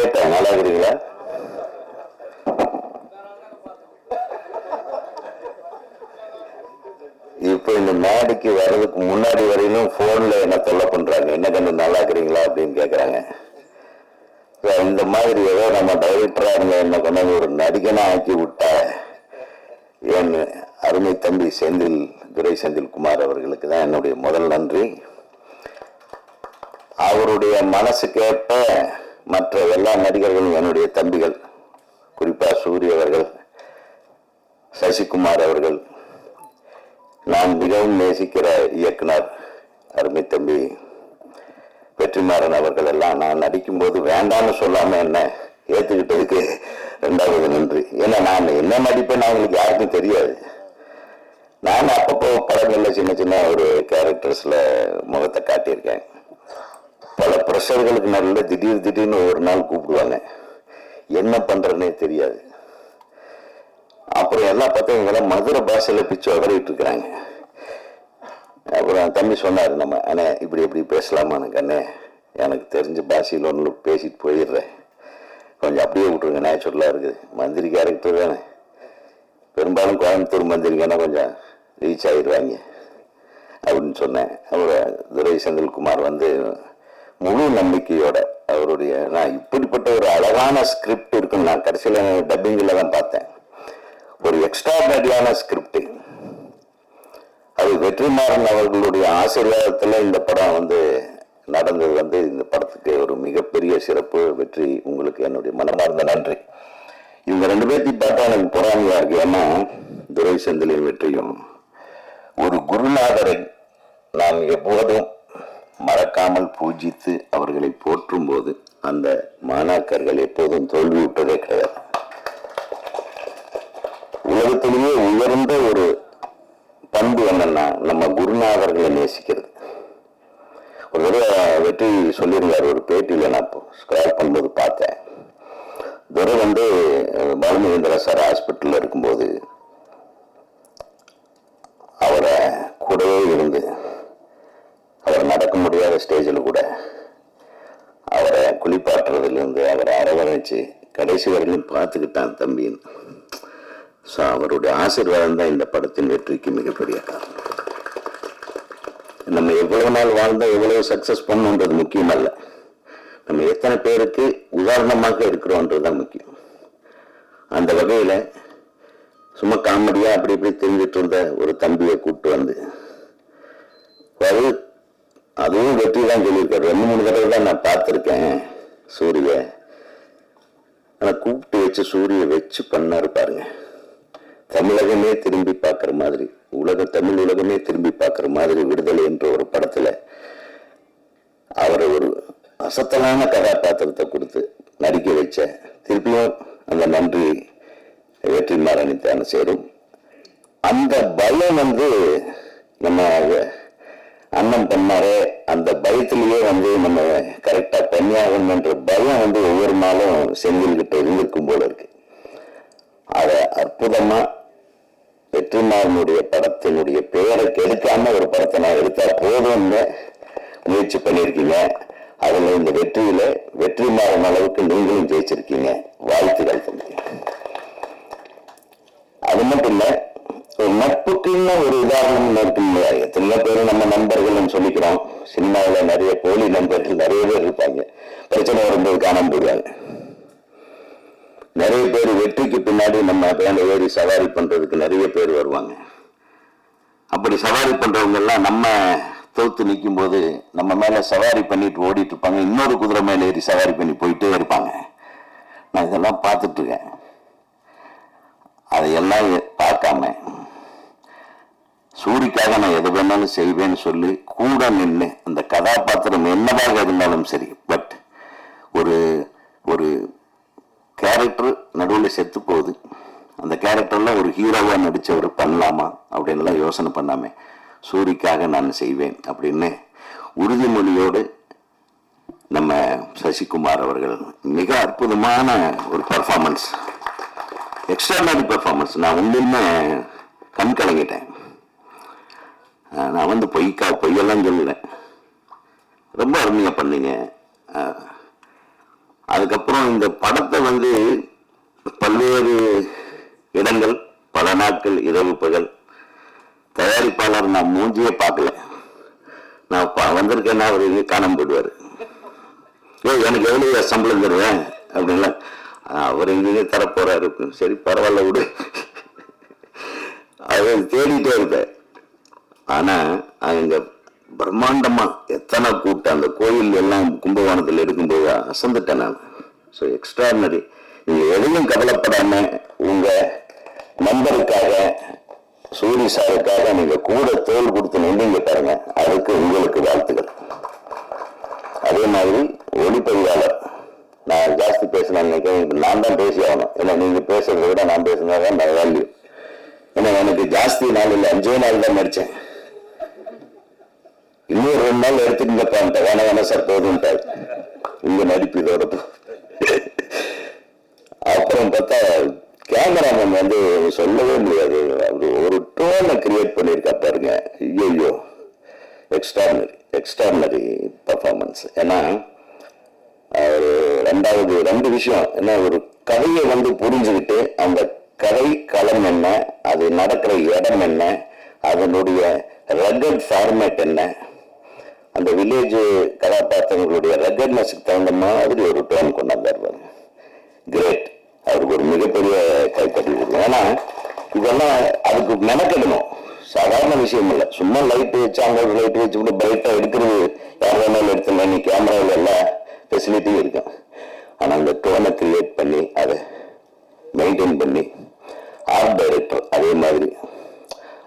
கேட்டேன் நல்லா இருக்கிறீங்களா இப்போ இந்த மேடைக்கு வர்றதுக்கு முன்னாடி வரையிலும் போன்ல என்ன தொல்லை பண்றாங்க? என்ன கண்டு நல்லா இருக்கிறீங்களா அப்படின்னு கேக்குறாங்க. இந்த மாதிரி ஏதோ நம்ம டைரக்டரா இருந்த என்ன கொண்டாந்து ஒரு நடிகனா ஆக்கி விட்டா என் அருமை தம்பி செந்தில் துரை செந்தில்குமார் அவர்களுக்கு தான் என்னுடைய முதல் நன்றி. அவருடைய மனசுக்கேற்ப மற்ற எல்லா நடிகர்களும் என்னுடைய தம்பிகள். குறிப்பாக சூரிய அவர்கள் சசிகுமார் அவர்கள். நான் மிகவும் நேசிக்கிற இயக்குனர் அருமை தம்பி வெற்றிமாறன் அவர்கள் எல்லாம். நான் நடிக்கும்போது வேண்டாம்னு சொல்லாமல் என்ன ஏற்றுக்கிட்டதுக்கு ரெண்டாவது நன்றி. ஏன்னா நான் என்ன நடிப்பேன்னு அவங்களுக்கு யாருக்கும் தெரியாது. நான் அப்பப்போ படங்களில் சின்ன சின்ன ஒரு கேரக்டர்ஸில் முகத்தை காட்டியிருக்கேன். பல நல்ல திடீர் திடீர்னு ஒரு நாள் கூப்பிடுவாங்க. என்ன பண்றேன்னே தெரியாது. அப்புறம் எல்லாம் பார்த்தா இவங்கெல்லாம் மதுரை பாஷையில் பிச்சு வரையிட்டு இருக்கிறாங்க அப்புறம் தம்பி சொன்னார் நம்ம அண்ணே இப்படி இப்படி பேசலாமான்னு அண்ணே எனக்கு தெரிஞ்ச பாஷையில் ஒன்று பேசிட்டு போயிடுறேன். கொஞ்சம் அப்படியே விட்ருங்க நேச்சுரலாக இருக்குது. மந்திரி கேரக்டர் தானே. பெரும்பாலும் கோயம்புத்தூர் மந்திரிங்கன்னா கொஞ்சம் ரீச் ஆயிடுவாங்க. அப்படின்னு சொன்னேன். அவர் துரை செந்தில்குமார் வந்து முழு நம்பிக்கையோட அவருடைய நான் இப்படிப்பட்ட ஒரு அழகான ஸ்கிரிப்ட் இருக்குன்னு நான் கடைசியில் டப்பிங்கில் தான் பார்த்தேன். ஒரு எக்ஸ்ட்ராடனரியான ஸ்கிரிப்ட் அது வெற்றிமாறன் அவர்களுடைய ஆசீர்வாதத்தில் இந்த படம் வந்து நடந்தது வந்து இந்த படத்துக்கு ஒரு மிகப்பெரிய சிறப்பு வெற்றி உங்களுக்கு என்னுடைய மனமார்ந்த நன்றி. இவங்க ரெண்டு பேர்த்தையும் பார்த்தா எனக்கு பொறாமையா இருக்கு. ஏன்னா துரை செந்திலின் வெற்றியும் ஒரு குருநாதரை நாம் எப்போதும் மறக்காமல் பூஜித்து அவர்களை போற்றும் போது அந்த மாணாக்கர்கள் எப்போதும் தோல்வியுற்றதே கிடையாது. உலகத்திலேயே உயர்ந்த ஒரு பண்பு என்னன்னா நம்ம குருநாதர்களை நேசிக்கிறது. ஒரு தடவை வெற்றி சொல்லியிருந்தார் ஒரு பேட்டியில் நான் ஸ்கிரால் பண்ணும்போது பார்த்தேன். துரை வந்து பாலமகேந்திரா சார் ஹாஸ்பிட்டலில் இருக்கும்போது அவரை கூடவே இருந்து அவர் நடக்க முடியாத ஸ்டேஜில் கூட அவரை குளிப்பாட்டுறதுலேருந்து அவரை அரவணைச்சு கடைசி வரையிலும் பார்த்துக்கிட்டான் தம்பின்னு ஸோ அவருடைய ஆசீர்வாதம் தான் இந்த படத்தின் வெற்றிக்கு மிகப்பெரிய காரணம். நம்ம எவ்வளவு நாள் வாழ்ந்தா எவ்வளவு சக்சஸ் பண்ணுன்றது முக்கியம் அல்ல நம்ம எத்தனை பேருக்கு உதாரணமாக இருக்கிறோன்றது தான் முக்கியம். அந்த வகையில சும்மா காமெடியா அப்படி இப்படி தெரிஞ்சிட்டு இருந்த ஒரு தம்பியை கூப்பிட்டு வந்து அதுவும் வெற்றி தான் சொல்லியிருக்காரு. ரெண்டு மூணு தடவை தான் நான் பார்த்துருக்கேன் சூரிய ஆனால் கூப்பிட்டு வச்சு சூரிய வச்சு பண்ணாரு பாருங்க. தமிழகமே திரும்பி பார்க்குற மாதிரி உலக தமிழ் உலகமே திரும்பி பார்க்குற மாதிரி விடுதலை என்ற ஒரு படத்தில் அவரை ஒரு அசத்தலான கதாபாத்திரத்தை கொடுத்து நடிக்க வச்ச திருப்பியும் அந்த நன்றி வெற்றிமாறனித்தான சேரும். அந்த பயம் வந்து நம்ம அண்ணன் பண்ணாரு. அந்த பயத்திலேயே வந்து நம்ம கரெக்டா பண்ணியாகணுன்ற பயம் வந்து ஒவ்வொரு நாளும் செந்தில் கிட்ட இருந்திருக்கும் போல இருக்கு. அதை அற்புதமா வெற்றிமாறனுடைய படத்தினுடைய பெயரை கெடுக்காம ஒரு படத்தை நான் எடுத்தா போதும்னு முயற்சி பண்ணியிருக்கீங்க. அதுல இந்த வெற்றியில வெற்றிமாறன் அளவுக்கு நீங்களும் ஜெயிச்சிருக்கீங்க. வாழ்த்துக்கள் தம்பி. அது மட்டும் இல்லை நட்புக்குன்னு ஒரு உதாரணம் இருக்கு இல்லையா? எத்தனை பேர் நம்ம நண்பர்கள்னு சொல்லிக்கிறோம். சினிமாவில் நிறைய போலி நண்பர்கள் நிறைய பேர் இருப்பாங்க. பிரச்சனை வரும்போது காணாம போயிடுவாங்க. நிறைய பேர் வெற்றிக்கு பின்னாடி நம்ம பேண்ட ஏறி சவாரி பண்றதுக்கு நிறைய பேர் வருவாங்க. அப்படி சவாரி பண்றவங்க எல்லாம் நம்ம தோத்து நிற்கும் போது நம்ம மேல சவாரி பண்ணிட்டு ஓடிட்டு இருப்பாங்க. இன்னொரு குதிரை மேல ஏறி சவாரி பண்ணி போயிட்டே இருப்பாங்க. நான் இதெல்லாம் பார்த்துட்டு இருக்கேன். அதையெல்லாம் பார்க்காம சூரிக்காக நான் எது வேணாலும் செய்வேன்னு சொல்லி கூட நின்று அந்த கதாபாத்திரம் என்னவாக இருந்தாலும் சரி பட் ஒரு ஒரு கேரக்டர் நடுவில் செத்து போகுது. அந்த கேரக்டரில் ஒரு ஹீரோவாக நடித்தவர் பண்ணலாமா அப்படின்லாம் யோசனை பண்ணாமே சூரிக்காக நான் செய்வேன் அப்படின்னு உறுதிமொழியோடு நம்ம சசிகுமார் அவர்கள் மிக அற்புதமான ஒரு பர்ஃபார்மன்ஸ் எக்ஸ்ட்ராடனரி பர்ஃபார்மன்ஸ் நான் உண்மையுமே கண் கலங்கிட்டேன். நான் வந்து பொய்க்கா பொய்யெல்லாம் சொல்லல ரொம்ப அருமையாக பண்ணுங்க. அதுக்கப்புறம் இந்த படத்தை வந்து பல்வேறு இடங்கள் பல நாட்கள் இரவு பகல் தயாரிப்பாளர் நான் மூஞ்சியே பார்க்கல. நான் வந்திருக்கேன்னா அவர் எங்கே காணாம போயிடுவார். ஏ எனக்கு எவ்வளோ சம்பளம் தருவேன்? அப்படின்லாம் அவர் எங்கேயே தரப்போறாரு. சரி பரவாயில்ல விடு. அவர் தேடிட்டே இருப்பேன். ஆனா அங்க பிரம்மாண்டமா எத்தனை கூட்டம் அந்த கோயில் எல்லாம் கும்பகோணத்தில் இருக்கும்போது அசந்துட்டேன் நான். ஸோ எக்ஸ்ட்ரானரி நீங்க எதையும் கவலைப்படாம உங்க நண்பருக்காக சூரிய சாருக்காக நீங்க கூட தோல் கொடுத்து நின்றீங்க பாருங்க. அதுக்கு உங்களுக்கு வாழ்த்துக்கள். அதே மாதிரி ஒளிப்பதிவாளர் நான் ஜாஸ்தி பேசினேன் நினைக்கிறேன் நான் தான் பேசி ஆகணும். ஏன்னா நீங்க பேசுறதை விட நான் பேசுனதான் நான் வேல்யூ. ஏன்னா எனக்கு ஜாஸ்தி நாள் இல்லை அஞ்சே நாள் தான் நடிச்சேன். இன்னும் ரெண்டு நாள் எடுத்துக்கங்கப்பா வேணா வேணா சார் போதும்ட்டாரு. இங்க நடிப்பு இதோட அப்புறம் பார்த்தா கேமராமேன் வந்து சொல்லவே முடியாது. அப்படி ஒரு டோனை கிரியேட் பண்ணியிருக்கா பாருங்க. ஐயோ எக்ஸ்ட்ரானரி எக்ஸ்ட்ரானரி பர்ஃபார்மன்ஸ் ஏன்னா ஒரு ரெண்டாவது ரெண்டு விஷயம். ஏன்னா ஒரு கதையை வந்து புரிஞ்சுக்கிட்டு அந்த கதை களம் என்ன அது நடக்கிற இடம் என்ன அதனுடைய ரகட் ஃபார்மேட் என்ன அந்த வில்லேஜ் கதாபாத்திரங்களுடைய ரகட்னஸுக்கு தகுந்த மாதிரி ஒரு டோன் கொண்டாந்துருப்பாங்க கிரேட் அவருக்கு ஒரு மிகப்பெரிய கைத்தட்டி கொடுக்கும் ஏன்னா இதெல்லாம் அதுக்கு மெனக்கெடணும். சாதாரண விஷயம் இல்லை. சும்மா லைட் வச்சு லைட்டு ஒரு லைட் வச்சு கூட பிரைட்டாக எடுக்கிறது யார் வேணாலும் எடுத்துங்க நீ கேமராவில் எல்லா ஃபெசிலிட்டியும் இருக்கும். ஆனால் அந்த டோனை கிரியேட் பண்ணி அதை மெயின்டைன் பண்ணி ஆர்ட் டைரக்டர் அதே மாதிரி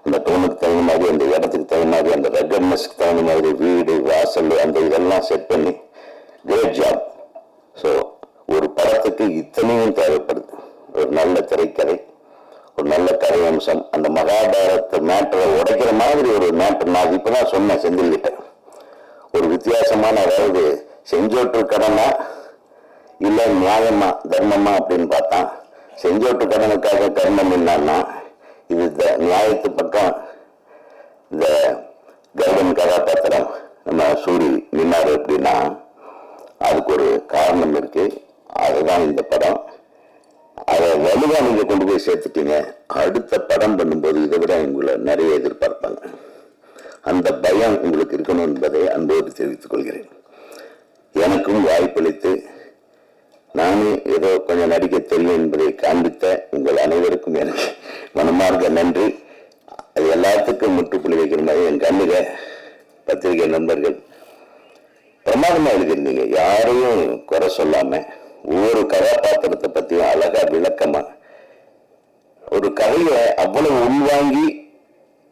அந்த டோனுக்கு தகுந்த மாதிரி அந்த இடத்துக்கு தகுந்த மாதிரி அந்த ரெகட்னஸ்க்கு தகுந்த மாதிரி வீடு வாசல் அந்த இதெல்லாம் செட் பண்ணி கிரேட் ஜாப் ஸோ ஒரு படத்துக்கு இத்தனையும் தேவைப்படுது. ஒரு நல்ல திரைக்கதை ஒரு நல்ல கதை அம்சம் அந்த மகாபாரத மேட்டரை உடைக்கிற மாதிரி ஒரு மேட்டர். நான் இப்பதான் சொன்னேன் செந்தில்கிட்ட. ஒரு வித்தியாசமான அதாவது செஞ்சோற்று கடனா இல்லை நியாயமா தர்மமா அப்படின்னு பார்த்தா செஞ்சோற்று கடனுக்காக கர்மம் என்னன்னா இது த- நியாயத்து பக்கம் இந்த கைடன் கதாபாத்திரம் நம்ம சூரி நின்னார் அப்படின்னா அதுக்கு ஒரு காரணம் இருக்கு. அதுதான் இந்த படம். அதை வலுவாக நீங்கள் கொண்டு போய் சேர்த்துட்டீங்க. அடுத்த படம் பண்ணும்போது இதை விட உங்களை நிறைய எதிர்பார்ப்பாங்க. அந்த பயம் உங்களுக்கு இருக்கணும் என்பதை அன்போடு தெரிவித்துக் கொள்கிறேன். எனக்கும் வாய்ப்பளித்து நானும் ஏதோ கொஞ்சம் நடிக்க தெரியும் என்பதை காண்பித்த உங்கள் அனைவருக்கும் எனக்கு மனமார்ந்த நன்றி. அது எல்லாத்துக்கும் முற்றுப்புள்ளி வைக்கிற மாதிரி என் கண்ணுக பத்திரிகை நண்பர்கள். பிரமாதமாக எழுதியிருந்தீங்க. யாரையும் குறை சொல்லாமல் ஒவ்வொரு கதாபாத்திரத்தை பற்றியும் அழகாக விளக்கமாக ஒரு கதையை அவ்வளவு உள்வாங்கி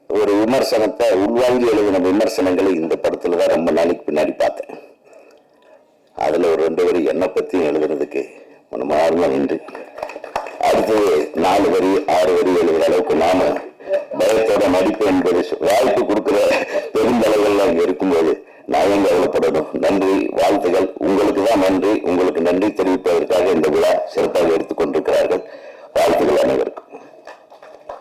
ஒரு விமர்சனத்தை உள்வாங்கி எழுதின விமர்சனங்களை இந்த படத்தில் தான் ரொம்ப நாளைக்கு பின்னாடி பார்த்தேன். அதில் ஒரு ரெண்டு பேரும் என்னை பற்றியும் எழுதுறதுக்கு மனமார்ந்த நன்றி. அடுத்து நாலு வரி ஆறு வரி எழுதுற அளவுக்கு நாம பயத்தோட மதிப்பு என்பது வாய்ப்பு கொடுக்கிற பெருந்தலைகள் அங்க இருக்கும்போது நான் எங்க கவலைப்படணும்? நன்றி வாழ்த்துகள். உங்களுக்கு தான் நன்றி. உங்களுக்கு நன்றி தெரிவிப்பதற்காக இந்த விழா சிறப்பாக எடுத்துக் கொண்டிருக்கிறார்கள். வாழ்த்துகள் அனைவருக்கும்.